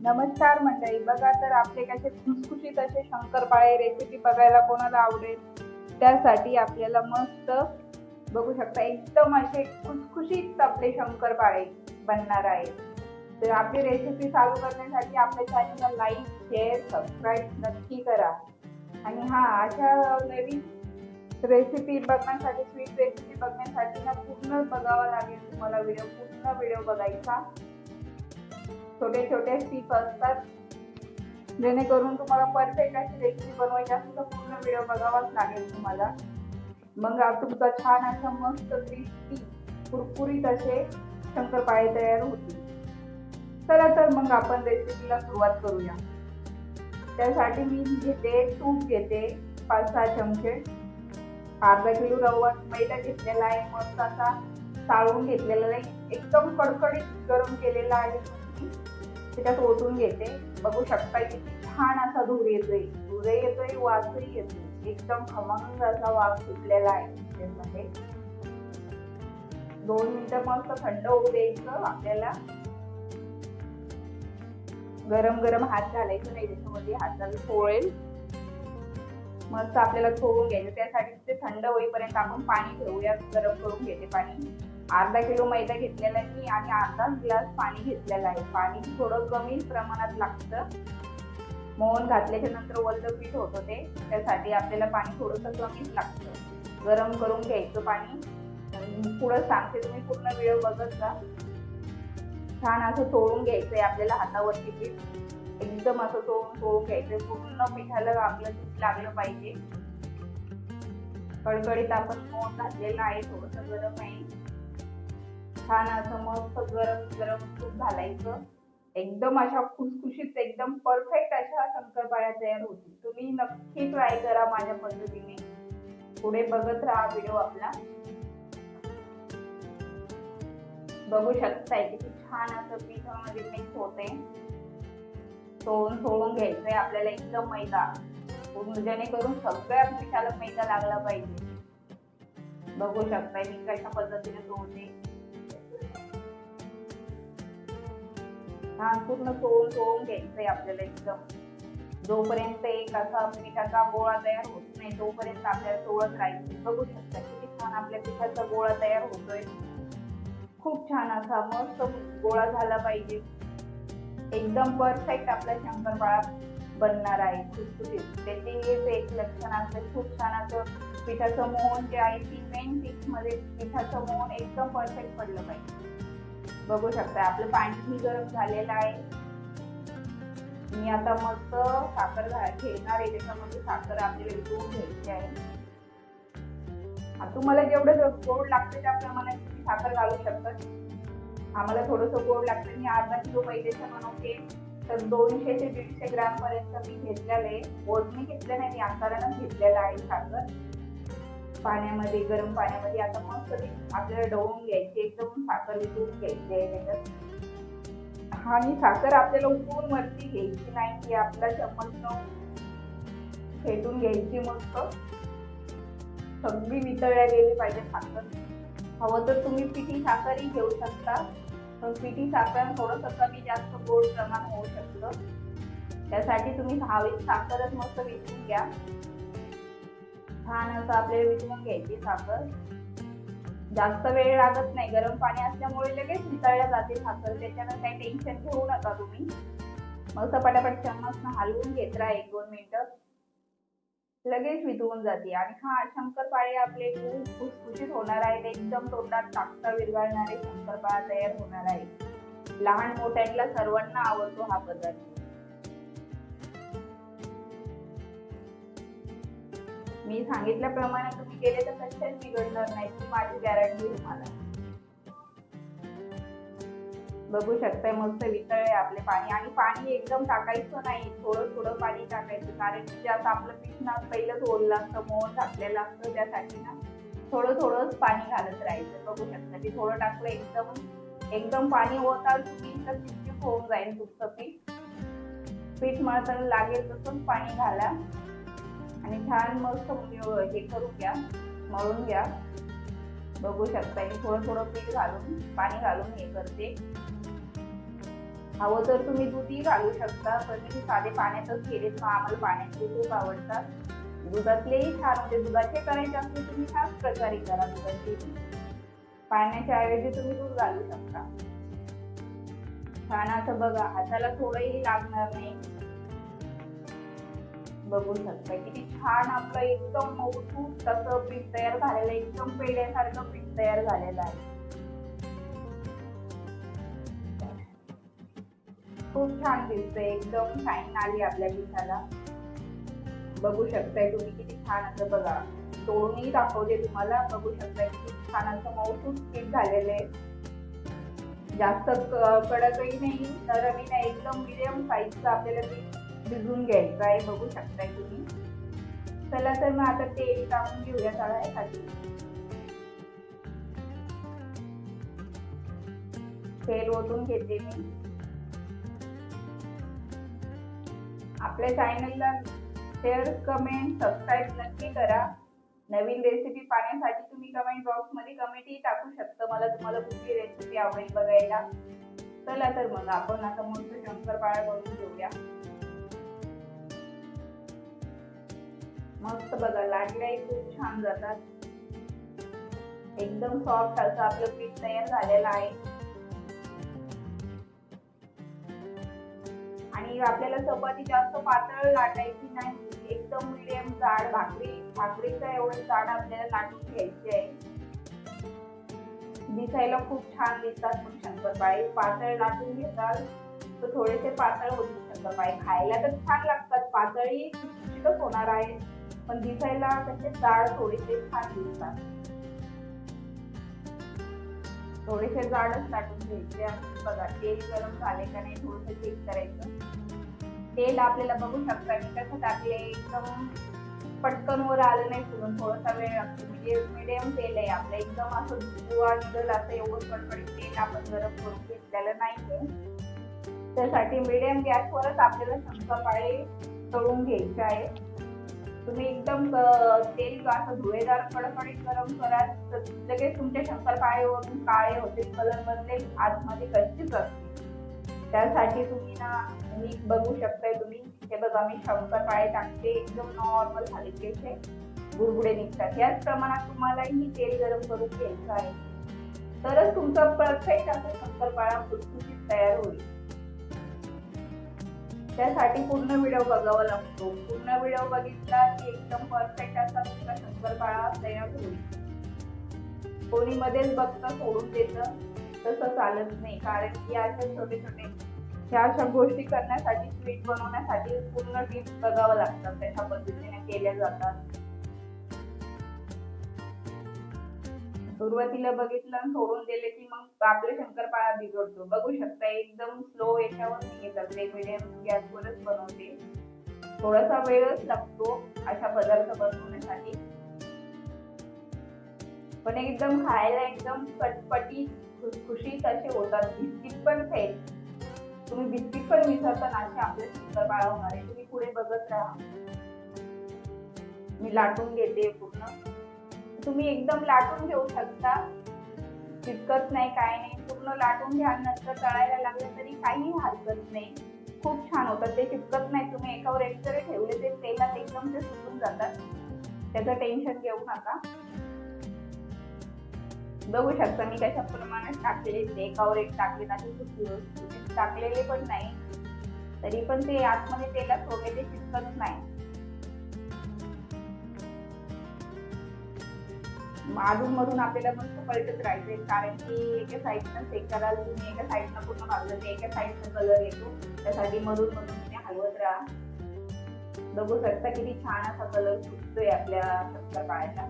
नमस्कार मंडळी बघा तर आपले कसे खुसखुशीत असे शंकरपाळे रेसिपी बघायला कोणाला आवडेल? त्यासाठी आपल्याला मस्त बघू शकता एकदम असे खुसखुशीत आपले शंकरपाळे बनणार आहे तर आपली रेसिपी चालू करण्यासाठी आपल्या चॅनलला लाईक शेअर सबस्क्राईब नक्की करा. आणि हा अशा नवीन रेसिपी बघण्यासाठी स्वीट रेसिपी बघण्यासाठी ना पूर्ण बघावं लागेल तुम्हाला व्हिडिओ पूर्ण व्हिडिओ बघायचा. छोटे छोटे स्टिप असतात. जेणेकरून तुम्हाला परफेक्ट अशी रेसिपी बनवायची असेल तर पूर्ण व्हिडिओ बघावाच लागेल तुम्हाला. मग तुमचा छान असा मस्त क्रिस्पी कुरकुरीत असे शंकरपाळे तयार होतील. चला तर मग आपण रेसिपीला सुरुवात करूया. त्यासाठी मी घेते तूप घेते पाच सहा चमचे. अर्धा किलो रवा मैदा घेतलेला आहे मस्त असा चाळून घेतलेला नाही एकदम कडकडीत गरम केलेला आहे. त्याच्यात ओतून घेते. बघू शकता किती छान असा धूर येतोय. धूर येतोय वासही येतोय. एकदम खमंग असा वास सुटलेला आहे त्याच्यामध्ये दोन मिनिटं मस्त थंड होऊ द्यायचं. आपल्याला गरम गरम हात घालायचं नाही त्याच्यामध्ये हाताला सोळेल. मस्त आपल्याला चोळून घ्यायचं. त्यासाठी ते थंड होईपर्यंत आपण पाणी ठेवूया गरम करून घेते पाणी. अर्धा किलो मैदा घेतलेला आहे मी आणि अर्धा ग्लास पाणी घेतलेलं आहे. पाणी थोडं कमी प्रमाणात लागतं. मोहन घातल्याच्या नंतर वल्ल पीठ होतं ते त्यासाठी आपल्याला पाणी थोडंसं कमीच लागतं. गरम करून घ्यायचं पाणी. पुढं सांगते तुम्ही पूर्ण वेळ बघत जा. छान असं चोळून घ्यायचंय आपल्याला हातावरती पीठ. एकदम असं तोडून तोडून घ्यायचं पूर्ण पिठाला आपलं पीठ लागलं पाहिजे. कडकडीत आपण मोहन घातलेलं आहे थोडंसं गरम आहे. छान असं मस्त गरम गरम तूप घालायचं. एकदम अशा खुसखुशीत एकदम परफेक्ट अशा शंकरपाळ्या तयार होतील. तुम्ही नक्की ट्राय करा माझ्या पद्धतीने. पुढे बघत राहा व्हिडिओ आपला. बघू शकताय किती छान असं पिठामध्ये मिक्स होते सोडून सोडून घ्यायचंय आपल्याला एकदम मैदा. जेणेकरून सगळ्या पिठाला मैदा लागला पाहिजे. बघू शकताय मी कशा पद्धतीने सोडते छान पूर्ण सोडून सोडून घ्यायचंय आपल्याला एकदम. जोपर्यंत एक असा पिठाचा गोळा तयार होत नाही तोपर्यंत आपल्याला सोडत राहायचं. बघू शकता किती छान आपल्या पिठाचा गोळा तयार होतोय. खूप छान असा मस्त गोळा झाला पाहिजे. एकदम परफेक्ट आपला शंकरपाळा बनणार आहे. खुसखुशीत. त्याचे हेच एक लक्षण असतं खूप छान असं पिठाचं मोहन जे आहे ती मेन पीठमध्ये पिठाचं मोहन एकदम परफेक्ट पडलं पाहिजे. बघू शकता आपलं पाणी गरम झालेलं आहे. मी आता मस्त साखर घा- घेणार आहे. त्याच्यामध्ये साखर आपल्याला विकून घ्यायची आहे. तुम्हाला जेवढं गोड लागतं त्याप्रमाणे तुम्ही साखर घालू शकता. आम्हाला थोडंसं गोड लागतं. मी अर्धा किलो मैद्याचं बनवते. तर दोनशे ते दीडशे ग्राम पर्यंत मी घेतलेलं आहे. ओढणी घेतलं नाही मी आकारानं घेतलेलं आहे साखर. पाण्यामध्ये गरम पाण्यामध्ये आता मस्त आपल्याला डवून घ्यायची एकदम साखर वितळून घ्यायची आहे त्याच्यात. आणि साखर आपल्याला उकळून वरती घ्यायची नाही की आपला चम्मचनं फेटून घ्यायची मस्त. सगळी वितळल्या गेली पाहिजे साखर. हवं तर तुम्ही पिठी साखरही घेऊ शकता पण पिठी साखर थोडंसं कमी जास्त गोड प्रमाण होऊ शकतं. त्यासाठी तुम्ही हवी साखरच मस्त विकून घ्या. छान असं आपल्याला वितळून घ्यायची साखर. जास्त वेळ लागत नाही गरम पाणी असल्यामुळे लगेच वितळल्या जाते साखर त्याच्यानं काही टेन्शन घेऊ नका तुम्ही. मग पटापट चम्मच हलवून घेत राहा एक दोन मिनिटं. लगेच वितळून जाते आणि हा शंकरपाळे आपले खूप खुसखुशीत होणार आहेत एकदम तोंडात टाकता विरघळणारे शंकरपाळा तयार होणार आहे लहान मोठ्यांना सर्वांना आवडतो हा पदार्थ. मी सांगितल्याप्रमाणे तुम्ही केले तर कशाच बिघडणार नाही. ती माझी गॅरंटी तुम्हाला. बघू शकताय मस्त वितळले आपले पाणी. आणि पाणी एकदम टाकायचं नाही. थोडं थोडं पाणी टाकायचं. कारण की जास्त आपलं पीठ ना पहिलंच ओललं असतं मोहन टाकलेलं असतं त्यासाठी ना थोडं थोडंच पाणी घालत राहायचं. बघू शकता. की थोडं टाकलं एकदम एकदम पाणी होताल तुम्ही तर चिपचिप होऊन जाईल तुमचं पीठ पीठ मळताना लागेल तसंच पाणी घाला. आणि छान मस्त म्हणजे हे करून घ्या मळून घ्या. बघू शकता मी थोडं थोडं पीठ घालून पाणी घालून हे करते. हवं तर तुम्ही दूधही घालू शकता पण मी साधे पाण्यातच केले तर आम्हाला पाण्याचे खूप आवडतात. दुधातलेही छान म्हणजे दुधाचे करायचे असले तुम्ही ह्याच प्रकारे करा दुधाचे. पाण्याच्या ऐवजी तुम्ही दूध घालू शकता. छान असं बघा हाताला थोडंही लागणार नाही. बघू शकता किती छान आपलं एकदम मऊ तसं पीठ तयार झालेलं आहे. एकदम पेड्यासारखं पीठ तयार झालेलं आहे. खूप छान दिसतंय. एकदम शाईन आली आपल्या पिठाला. बघू शकताय तुम्ही किती छान असं बघा. तोडूनही दाखवते तुम्हाला. बघू शकताय किती छान असं मऊसूत पीठ झालेलं आहे. जास्त कडकही नाही. नरमी नाही. एकदम मिडियम साईजचं आपल्याला पीठ भिजून घ्यायचं आहे बघू शकताय तुम्ही. चला तर मग आता तेल टाकून घेऊया तळायसाठी तेल ओतून घेते मी. आपल्या चॅनलला शेअर कमेंट सबस्क्राईब नक्की करा. नवीन रेसिपी पाहण्यासाठी तुम्ही कमेंट बॉक्समध्ये कमेंटही टाकू शकता. मला तुम्हाला कुठली रेसिपी आवडेल बघायला. चला तर मग आपण आता मस्त पाळा बनवून घेऊया. मस्त बघा लाटल्याही खूप छान जातात. एकदम सॉफ्ट असं आपलं पीठ तयार झालेलं आहे. आणि आपल्याला चपाती जास्त पातळ लाटायची नाही. एकदम मिडियम जाड भाकरी भाकरीचं एवढं जाड आपल्याला लाटून घ्यायची आहे. दिसायला खूप छान दिसतात मग शंकरपाळी. पातळ लाटून घेतात तर थोडेसे पातळ होतील शंकरपाळी. खायला तर छान लागतात. पातळी होणार आहे. पण दिसायला त्याचे जाड थोडेसे छान दिसतात. थोडेसे जाडच लाटून घ्यायचे आणि बघा तेल गरम झाले का नाही थोडंसं चेक करायचं. तेल आपल्याला बघू शकता की कसं टाकले एकदम पटकन वर आलं नाही फुलून थोडासा वेळ लागतो. म्हणजे मिडियम तेल आहे आपलं एकदम असं बुवा निघल असं एवढं कडकडीत तेल आपण गरम करून घेतलेलं नाही त्यासाठी मिडियम गॅसवरच आपल्याला शंकरपाळे तळून घ्यायचे आहे तुम्ही एकदम तेल असं धुळेदार कडकडीत गरम कराल तर लगेच तुमच्या शंकरपाळेवरून काळे होते कलर बदलेल आतमध्ये कच्चीच असते त्यासाठी तुम्ही ना मी बघू शकताय तुम्ही हे बघा मी शंकरपाळे टाकते एकदम नॉर्मल झाले हलकेसे बुडबुडे निघतात. याच प्रमाणात तुम्हालाही तेल गरम करून घ्यायचं आहे. तरच तुमचा परफेक्ट असा शंकरपाळा खुसखुशीत तयार होईल. त्यासाठी पूर्ण व्हिडिओ बघावा लागतो. पूर्ण व्हिडिओ बघितला की एकदम परफेक्ट असा तुमचा शंकरपाळा तयार होईल कोणी मध्येच बघतं सोडून देतं तसं चालत नाही. कारण की अशा छोटे छोटे ह्या अशा गोष्टी करण्यासाठी स्वीट बनवण्यासाठी पूर्ण टिप्स बघावं लागतात त्याच्या पद्धतीने केल्या जातात. सुरुवातीला बघितलं आणि सोडून दिले की मग आपले शंकरपाळा बिघडतो. बघू शकता एकदम स्लो याच्यावर नाही करते मिडियम गॅसवरच बनवते. थोडासा वेळच लागतो अशा पदार्थ बनवण्यासाठी पण एकदम खायला एकदम चटपटी खुशीत असे होतात. बिस्किट पण फेल तुम्ही बिस्किट पण विसरता ना असे आपले शंकरपाळा होणार. आहे तुम्ही पुढे बघत राहा. मी लाटून घेते पूर्ण. तुम्ही एकदम लाटून घेऊ शकता. चिटकत नाही काय नाही. पूर्ण लाटून घ्या. नंतर तळायला लागलं तरी काही हरकत नाही. खूप छान होतात ते चिटकत नाही. तुम्ही एकावर एक जरी ठेवले ते तेलात एकदम ते सुटून जातात. त्याचं टेन्शन घेऊ नका. बघू शकता मी कशा प्रमाणात टाकलेले ते. एकावर एक टाकले नाही म्हणजे टाकलेले पण नाही. तरी पण ते आतमध्ये तेलात सोडले ते शिकत नाही. अधून मधून आपल्याला मस्त पलटत राहायचंय. कारण की एका साईडनं चेक कराल तुम्ही एका साईडनं पूर्ण भाजलं एका साईडनं कलर येतो. त्यासाठी मधून मधून तुम्ही हलवत राहा. बघू शकता किती छान असा कलर सुटतोय आपल्या शंकरपाळ्याचा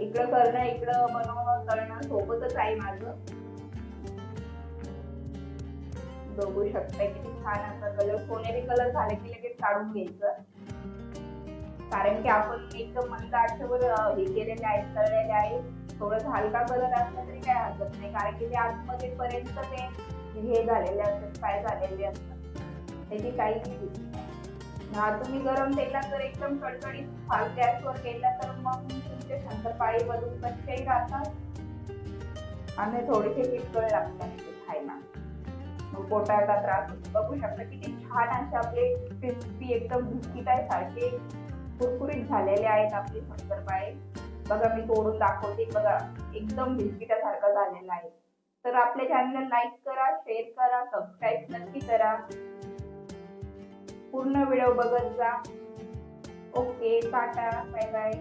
इकडं करणं इकडं बनवणं करणं सोबतच आहे माझं. बघू शकता किती छान असा कलर सोनेरी कलर झाले की लगेच काढून घ्यायचं. कारण की आपण एकदम मंद आठवर हे केलेले आहे तळलेले आहे थोडं हलका कलर असला तरी काय हरकत नाही. कारण की ते आतमध्ये पर्यंत ते हे झालेले असतात फ्राय झालेले असतात त्याची काही हा तुम्ही गरम तेलात जर एकदम कडकडीत फार गॅसवर केला तर मग तुमचे शंकरपाळी बदलून कच्चेही राहतात. आणि थोडेसे किटकळ लागतात ते खायला. मग पोटाचा त्रास बघू शकता किती छान असे आपले क्रिस्पी एकदम बिस्किट आहे सारखे कुरकुरीत झालेले आहेत आपले शंकरपाळे बघा मी तोडून दाखवते. बघा एकदम बिस्किटासारखं झालेलं आहे. तर आपल्या चॅनल लाईक करा शेअर करा सबस्क्राईब नक्की करा. पूर्ण व्हिडिओ बघत जा. Okay tata bye bye